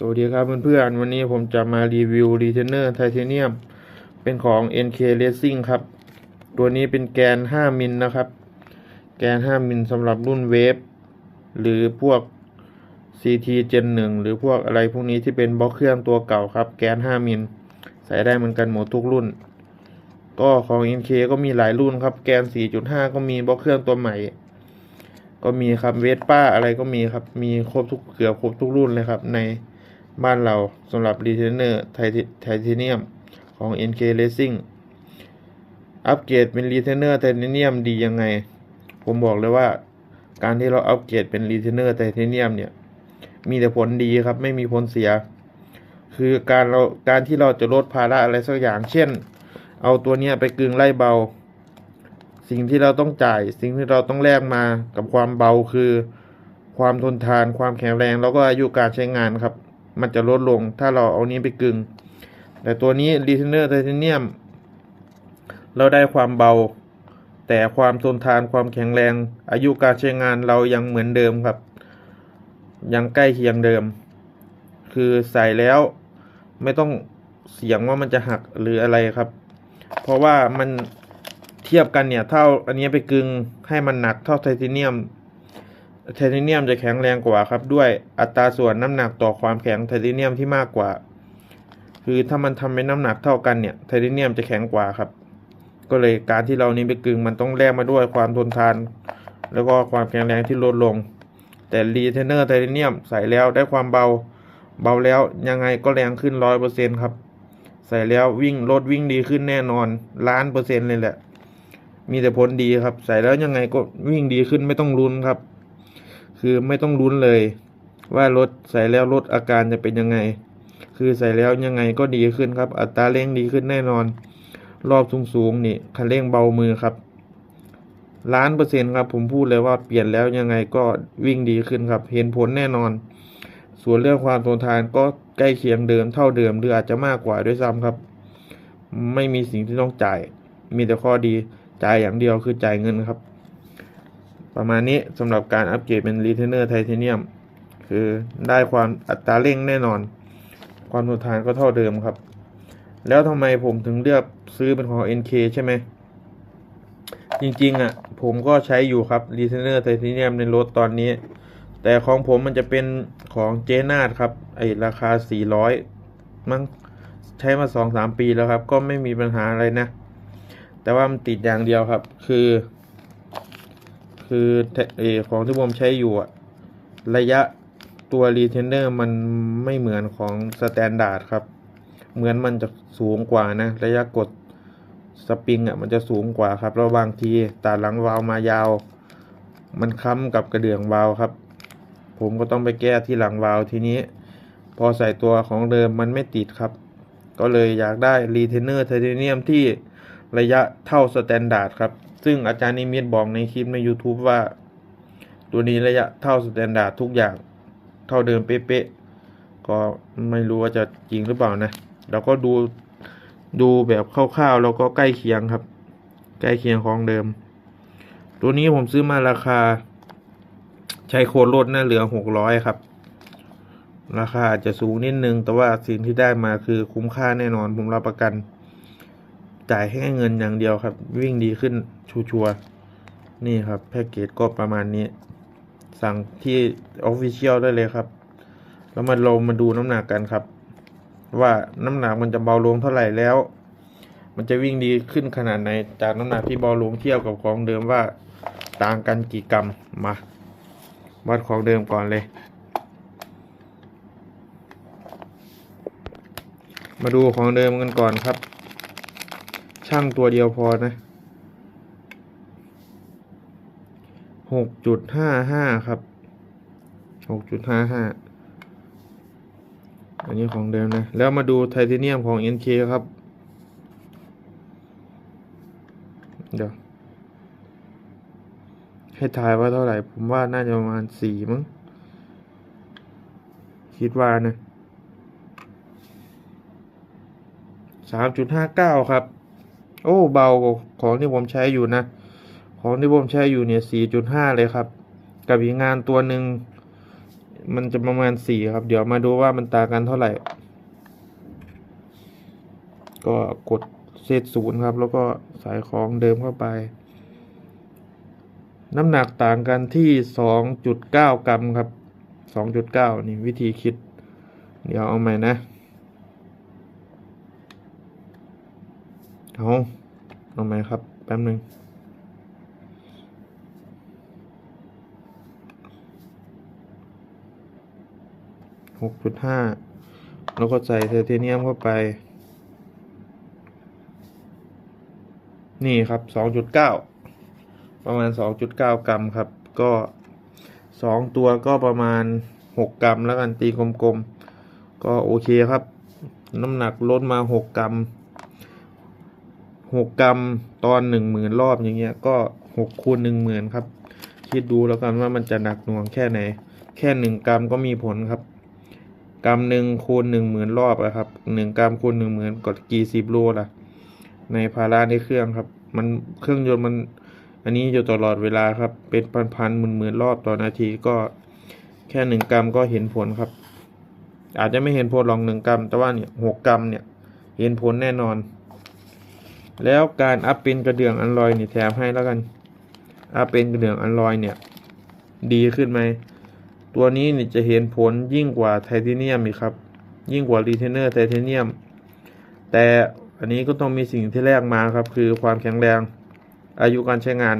สวัสดีครับเพื่อนๆ วันนี้ผมจะมารีวิวรีเทนเนอร์ไทเทเนียมเป็นของ NK Racing ครับ ตัวนี้เป็นแกน 5 มิลนะครับ แกน 5 มิลสำหรับรุ่นเวฟหรือพวก CT Gen 1 หรือพวกอะไรพวกนี้ที่เป็นบล็อกเครื่องตัวเก่าครับ แกน 5 มิลใส่ได้เหมือนกันหมดทุกรุ่น ก็ของ NK ก็มีหลายรุ่นครับ แกน 4.5 ก็มีบล็อกเครื่องตัวใหม่ ก็มีครับเวสป้าอะไรก็มีครับ มีครบทุกเกือบครบทุกรุ่นเลยครับใน บ้านเราสำหรับรีเทนเนอร์ไทเทเนียมของ NK Racing อัปเกรดเป็นรีเทนเนอร์ไทเทเนียมดียังไง ผมบอกเลยว่า การที่เราอัปเกรดเป็นรีเทนเนอร์ไทเทเนียมเนี่ย มีแต่ผลดีครับ ไม่มีผลเสีย คือการเราการที่เราจะลดภาระอะไรสักอย่าง เช่น เอาตัวเนี้ยไปกึงไล่เบา สิ่งที่เราต้องจ่าย สิ่งที่เราต้องแลกมากับความเบาคือ ความทนทาน ความแข็งแรง แล้วก็อายุการใช้งานครับ มันจะลดลง ถ้าเราเอานี้ไปกึง แต่ตัวนี้ r e t e n e r Titanium เราได้ความเบา แต่ความทนทานความแข็งแรง อายุการใช้งานเรายังเหมือนเดิมครับ ยังใกล้เคียงเดิม คือใส่แล้วไม่ต้องเสียงว่ามันจะหักหรืออะไรครับ เพราะว่ามันเทียบกันเนี่ยเท่าอันนี้ไปกึงให้มันหนักเท่าไทเทเนียม ไทเทเนียมจะแข็งแรงกว่าครับ ด้วยอัตราส่วนน้ำหนักต่อความแข็งไทเทเนียมที่มากกว่า คือถ้ามันทำเป็นน้ำหนักเท่ากันเนี่ยไทเทเนียมจะแข็งกว่าครับ ก็เลยการที่เรานี้ไปกึงมันต้องแลกมาด้วยความทนทาน แล้วก็ความแข็งแรงที่ลดลง แต่รีเทนเนอร์ไทเทเนียมใส่แล้วได้ความเบาเบาแล้วยังไงก็แรงขึ้นร้อยเปอร์เซ็นครับ ใส่แล้ววิ่งรถวิ่งดีขึ้นแน่นอนล้านเปอร์เซ็นต์เลยแหละ มีแต่ผลดีครับ ใส่แล้วยังไงก็วิ่งดีขึ้นไม่ต้องลุ้นครับ คือไม่ต้องลุ้นเลย ว่ารถใส่แล้วรถอาการจะเป็นยังไง คือใส่แล้วยังไงก็ดีขึ้นครับ อัตราเร่งดีขึ้นแน่นอน รอบสูงๆนี่คันเร่งเบามือครับล้านเปอร์เซ็นต์ครับผมพูดเลยว่าเปลี่ยนแล้วยังไงก็วิ่งดีขึ้นครับ เห็นผลแน่นอน ส่วนเรื่องความทนทานก็ใกล้เคียงเดิมเท่าเดิมหรืออาจจะมากกว่าด้วยซ้ำครับ ไม่มีสิ่งที่ต้องจ่าย มีแต่ข้อดีจ่ายอย่างเดียวคือจ่ายเงินครับ ประมาณนี้สำหรับการอัปเกรดเป็นรีเทนเนอร์ไทเทเนียมคือได้ความอัตราเร่งแน่นอน ความทนทานก็เท่าเดิมครับ แล้วทำไมผมถึงเลือกซื้อเป็นของ NK ใช่ไหม จริงๆอะ ผมก็ใช้อยู่ครับรีเทนเนอร์ไทเทเนียมในรถตอนนี้ แต่ของผมมันจะเป็นของเจนาดครับ ไอราคา 400 มั้งใช้มาสองสามปีแล้วครับ ก็ไม่มีปัญหาอะไรนะ แต่ว่ามันติดอย่างเดียวครับ คือ คือเอของที่ผมใช้อยู่อะระยะตัวรีเทนเนอร์มันไม่เหมือนของสแตนดาร์ดครับ เหมือนมันจะสูงกว่านะ ระยะกดสปริงอะมันจะสูงกว่าครับ แล้วบางทีตาหลังวาล์วมายาว มันค้ำกับกระเดื่องวาล์วครับ ผมก็ต้องไปแก้ที่หลังวาล์วทีนี้ พอใส่ตัวของเดิมมันไม่ติดครับ ก็เลยอยากได้รีเทนเนอร์ไทเทเนียมที่ระยะเท่าสแตนดาร์ดครับ ซึ่งอาจารย์นิมิตบอกในคลิปใน YouTube ว่า ตัวนี้ระยะเท่าสแตนดาร์ดทุกอย่างเท่าเดิมเป๊ะๆ ก็ไม่รู้ว่าจะจริงหรือเปล่านะ เราก็ดูดูแบบคร่าวๆ แล้วก็ใกล้เคียงครับ ใกล้เคียงของเดิม ตัวนี้ผมซื้อมาราคา ใช้โค้ดลดนะเหลือหกร้อยครับ ราคาอาจจะสูงนิดนึง แต่ว่าสิ่งที่ได้มาคือคุ้มค่าแน่นอนผมรับประกัน จ่ายแค่เงินอย่างเดียวครับ วิ่งดีขึ้นชัวร์ๆนี่ครับแพ็กเกจก็ประมาณนี้ สั่งที่ออฟฟิเชียลได้เลยครับ แล้วมาลงมาดูน้ำหนักกันครับ ว่าน้ำหนักมันจะเบาลงเท่าไหร่แล้ว มันจะวิ่งดีขึ้นขนาดไหน จากน้ำหนักที่เบาลงเทียบกับของเดิมว่าต่างกันกี่กรัมมาวัดของเดิมก่อนเลย มาดูของเดิมกันก่อนครับ ช่างตัวเดียวพอนะหกจุดห้าห้าครับหกจุดห้าห้าอันนี้ของเดิมนะ แล้วมาดูไทเทเนียมของ NK ครับ เดี๋ยว ให้ทายว่าเท่าไหร่ ผมว่าน่าจะประมาณสี่มั้ง คิดว่านะสามจุดห้าเก้าครับ โอ้เบากว่าของที่ผมใช้อยู่นะ ของที่ผมใช้อยู่เนี่ยสี่จุดห้าเลยครับ กับอีกงานตัวหนึ่งมันจะประมาณสี่ครับ เดี๋ยวมาดูว่ามันต่างกันเท่าไหร่ ก็กดเซตศูนย์ครับ แล้วก็ใส่ของเดิมเข้าไป น้ำหนักต่างกันที่สองจุดเก้ากรัมครับสองจุดเก้านี่วิธีคิด เดี๋ยวเอาใหม่นะ เอาเอาใหมครับ แป๊บหนึ่งหกจุดห้าแล้วก็ใส่ไทเทเนียมเข้าไป นี่ครับสองจุดเก้าประมาณสองจุดเก้ากรัมครับ ก็สองตัวก็ประมาณหกกรัมแล้วกันตีกลมๆก็โอเคครับ น้ำหนักลดมาหกกรัม หกกรัมตอนหนึ่งหมื่นรอบอย่างเงี้ยก็หกคูณหนึ่งหมื่นครับ คิดดูแล้วกันว่ามันจะหนักหน่วงแค่ไหน แค่หนึ่งกรัมก็มีผลครับ กรัมหนึ่งคูณหนึ่งหมื่นรอบอะครับหนึ่งกรัมคูณหนึ่งหมื่นกดกี่สิบโลล่ะ ในภาระในเครื่องครับ มันเครื่องยนต์มัน อันนี้อยู่ตลอดเวลาครับ เป็นพันพันหมื่นหมื่นรอบต่อนาทีก็แค่หนึ่งกรัมก็เห็นผลครับ อาจจะไม่เห็นผลลองหนึ่งกรัม แต่ว่าเนี่ยหกกรัมเนี่ยเห็นผลแน่นอน แล้วการอัพเป็นกระเดื่องอันลอยนี่แถมให้แล้วกันอัพเป็นกระเดื่องอันลอยเนี่ย ดีขึ้นไหม ตัวนี้นี่จะเห็นผลยิ่งกว่าไทเทเนียมอีกครับ ยิ่งกว่ารีเทนเนอร์ไทเทเนียม แต่อันนี้ก็ต้องมีสิ่งที่แลกมาครับ คือความแข็งแรง อายุการใช้งาน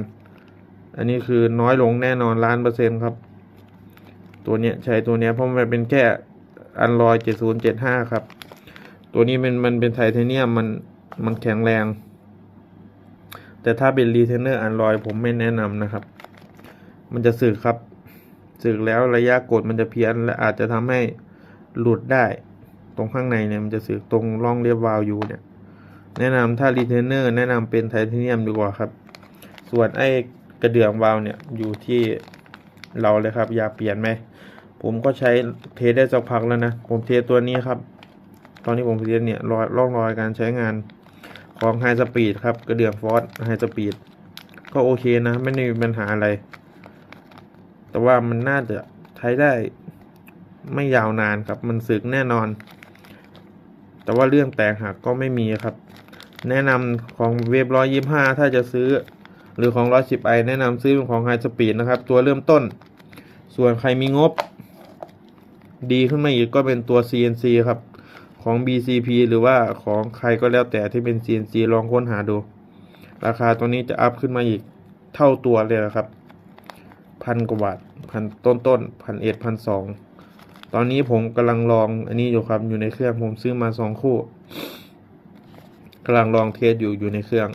อันนี้คือน้อยลงแน่นอนล้านเปอร์เซ็นต์ครับ ตัวเนี้ยใช้ตัวเนี้ยเพราะมันเป็นแค่อันลอยเจ็ดศูนย์เจ็ดห้าครับ ตัวนี้มันมันเป็นไทเทเนียมมันมันแข็งแรง แต่ถ้าเป็นรีเทนเนอร์อันลอยผมไม่แนะนำนะครับ มันจะสึกครับ สึกแล้วระยะกดมันจะเพี้ยนและอาจจะทำให้หลุดได้ ตรงข้างในเนี่ยมันจะสึกตรงร่องเรียบวาล์วอยู่เนี่ย แนะนำถ้ารีเทนเนอร์แนะนำเป็นไทเทเนียมดีกว่าครับ ส่วนไอ้กระเดื่องวาล์วเนี่ยอยู่ที่เราเลยครับ อยากเปลี่ยนไหมผมก็ใช้เทสได้สักพักแล้วนะ ผมเทสตัวนี้ครับ ตอนนี้ผมเทสเนี่ยรอยร่องรอยการใช้งาน ของไฮสปีดครับ กระเดื่องฟอสไฮสปีดก็โอเคนะ ไม่ได้มีปัญหาอะไร แต่ว่ามันน่าจะใช้ได้ไม่ยาวนานครับ มันสึกแน่นอน แต่ว่าเรื่องแตกหักก็ไม่มีครับ แนะนำของเวฟร้อยยี่ห้าถ้าจะซื้อ หรือของร้อยสิบไอแนะนำซื้อเป็นของไฮสปีดนะครับ ตัวเริ่มต้น ส่วนใครมีงบ ดีขึ้นมาอีกก็เป็นตัว CNC ครับ ของ BCP หรือว่าของใครก็แล้วแต่ที่เป็น CNC ลองค้นหาดู ราคาตัวนี้จะอัพขึ้นมาอีกเท่าตัวเลยนะครับพันกว่าบาทพันต้นต้นพันเอ็ดพันสองตอนนี้ผมกำลังลองอันนี้อยู่ครับอยู่ในเครื่องผมซื้อมาสองคู่กำลังลองเทสอยู่อยู่ในเครื่อง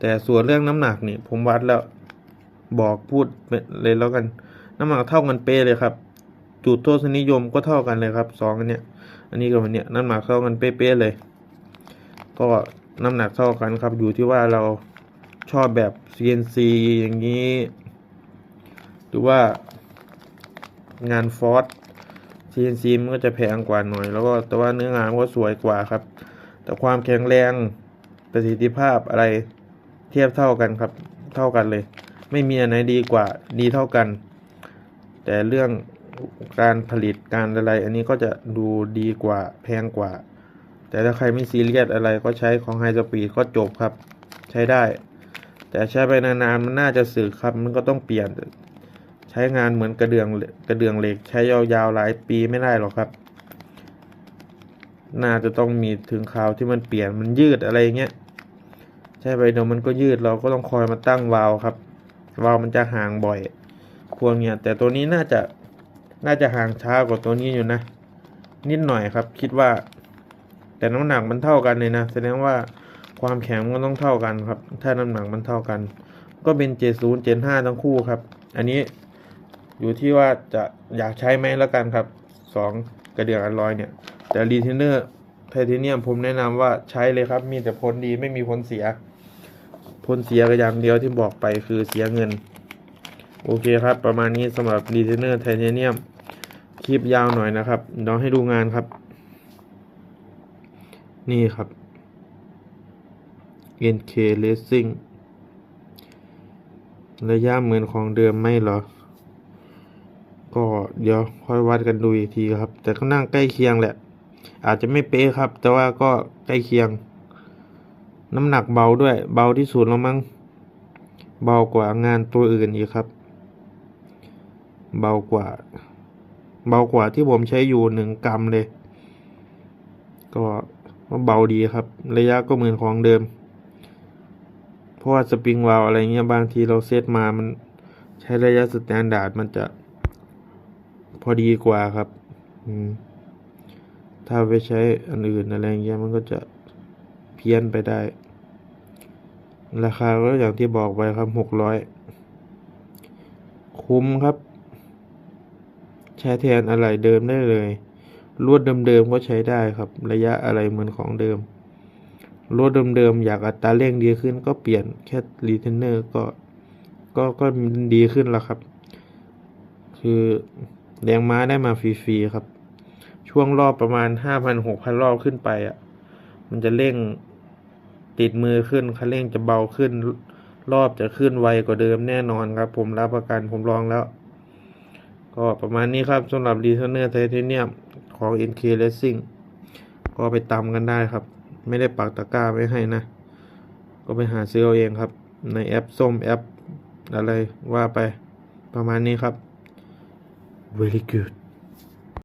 แต่ส่วนเรื่องน้ำหนักนี่ผมวัดแล้วบอกพูดเลยแล้วกัน น้ำหนักเท่ากันเป๊ะเลยครับ จุดโทษนิยมก็เท่ากันเลยครับสองอันเนี้ย อันนี้กับอันเนี้ยน้ำหนักเท่ากันเป๊ะๆเลย ก็น้ำหนักเท่ากันครับ อยู่ที่ว่าเราชอบแบบ CNC อย่างนี้ หรือว่างานฟอส CNC มันก็จะแพงกว่าหน่อย แล้วก็แต่ว่าเนื้องานก็สวยกว่าครับ แต่ความแข็งแรงประสิทธิภาพอะไรเทียบเท่ากันครับ เท่ากันเลย ไม่มีอันไหนดีกว่าดีเท่ากัน แต่เรื่อง การผลิตการอะไร อันนี้ก็จะดูดีกว่าแพงกว่า แต่ถ้าใครไม่ซีเรียสอะไรก็ใช้ของไฮสปีดก็จบครับ ใช้ได้ แต่ใช้ไปนานๆมันน่าจะสึกครับมันก็ต้องเปลี่ยน ใช้งานเหมือนกระเดืองกระเดืองเหล็ก ใช้ยาวๆหลายปีไม่ได้หรอกครับ น่าจะต้องมีถึงคราวที่มันเปลี่ยนมันยืดอะไรเงี้ยใช่ไปเดี๋ยวมันก็ยืดเราก็ต้องคอยมาตั้งวาล์วครับ วาล์วมันจะห่างบ่อยพวกเนี้ยแต่ตัวนี้น่าจะ น่าจะห่างช้ากว่าตัวนี้อยู่นะ นิดหน่อยครับ คิดว่า แต่น้ำหนักมันเท่ากันเลยนะ แสดงว่าความแข็งมันต้องเท่ากันครับ ถ้าน้ำหนักมันเท่ากัน ก็เป็นเจ็ดศูนย์เจ็ดห้าทั้งคู่ครับ อันนี้อยู่ที่ว่าจะอยากใช้ไหมแล้วกันครับสองกระเดื่องอันลอยเนี่ย แต่รีเทนเนอร์ไทเทเนียมผมแนะนำว่าใช้เลยครับ มีแต่ผลดีไม่มีผลเสียผลเสียก็อย่างเดียวที่บอกไปคือเสียเงิน โอเคครับ ประมาณนี้สำหรับรีเทนเนอร์ไทเทเนียม คลิปยาวหน่อยนะครับเดี๋ยวให้ดูงานครับ นี่ครับ NK Racing ระยะเหมือนของเดิมไมเหรอ ก็เดี๋ยวค่อยวัดกันดูอีกทีครับ แต่ก็นั่งใกล้เคียงแหละ อาจจะไม่เป๊ะครับ แต่ว่าก็ใกล้เคียง น้ำหนักเบาด้วย เบาที่สุดแล้วมั้ง เบากว่างานตัวอื่นอีกครับ เบากว่า เบากว่าที่ผมใช้อยู่หนึ่งกรัมเลยก็ก็เบาดีครับ ระยะก็เหมือนของเดิม เพราะว่าสปริงวาลอะไรเงี้ยบางทีเราเซตมามันใช้ระยะสแตนดาร์ดมันจะ พอดีกว่าครับ อืมถ้าไปใช้อันอื่นอะไรเงี้ยมันก็จะเพี้ยนไปได้ ราคาก็อย่างที่บอกไปครับหกร้อยคุ้มครับ ใช้แทนอะไรเดิมได้เลย ลวดเดิมๆก็ใช้ได้ครับ ระยะอะไรเหมือนของเดิม ลวดเดิมๆอยากอัตราเร่งดีขึ้นก็เปลี่ยนแค่รีเทนเนอร์ก็ก็ก็ดีขึ้นแล้วครับ คือแรงม้าได้มาฟรีๆครับ ช่วงรอบประมาณห้าพันหกพันรอบขึ้นไปอะ มันจะเร่งติดมือขึ้นคันเร่งจะเบาขึ้น รอบจะขึ้นไวกว่าเดิมแน่นอนครับ ผมรับประกันผมลองแล้ว ก็ประมาณนี้ครับสำหรับรีเทนเนอร์ไทเทเนียมของ NK Racing ก็ไปตามกันได้ครับ ไม่ได้ปักตะกร้าไว้ให้นะ ก็ไปหาซื้อเอาเองครับ ในแอปส้มแอปอะไรว่าไปประมาณนี้ครับ very good